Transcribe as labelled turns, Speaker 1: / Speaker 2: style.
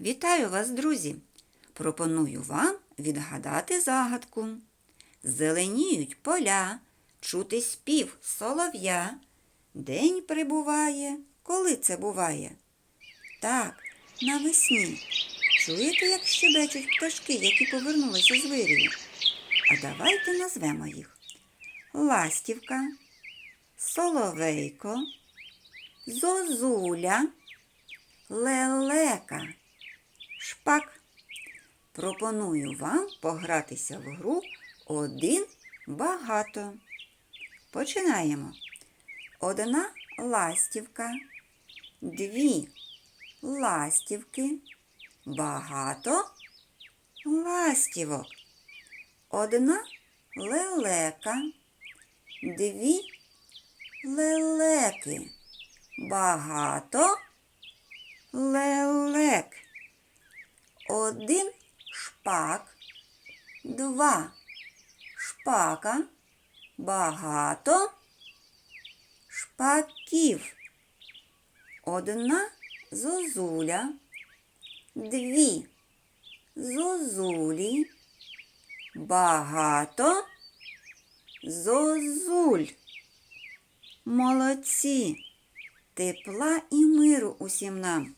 Speaker 1: Вітаю вас, друзі! Пропоную вам відгадати загадку. Зеленіють поля, чути спів солов'я. День прибуває, коли це буває? Так, навесні. Чуєте, як щебечуть пташки, які повернулися з вирію? А давайте назвемо їх. Ластівка, Соловейко, Зозуля, Лелека, Шпак. Пропоную вам погратися в гру один багато. Починаємо. Одна ластівка, дві ластівки, багато ластівок. Одна лелека, дві лелеки, багато лелек. Один шпак, два шпака, багато шпаків. Одна зозуля, дві зозулі, багато зозуль. Молодці! Тепла і миру усім нам.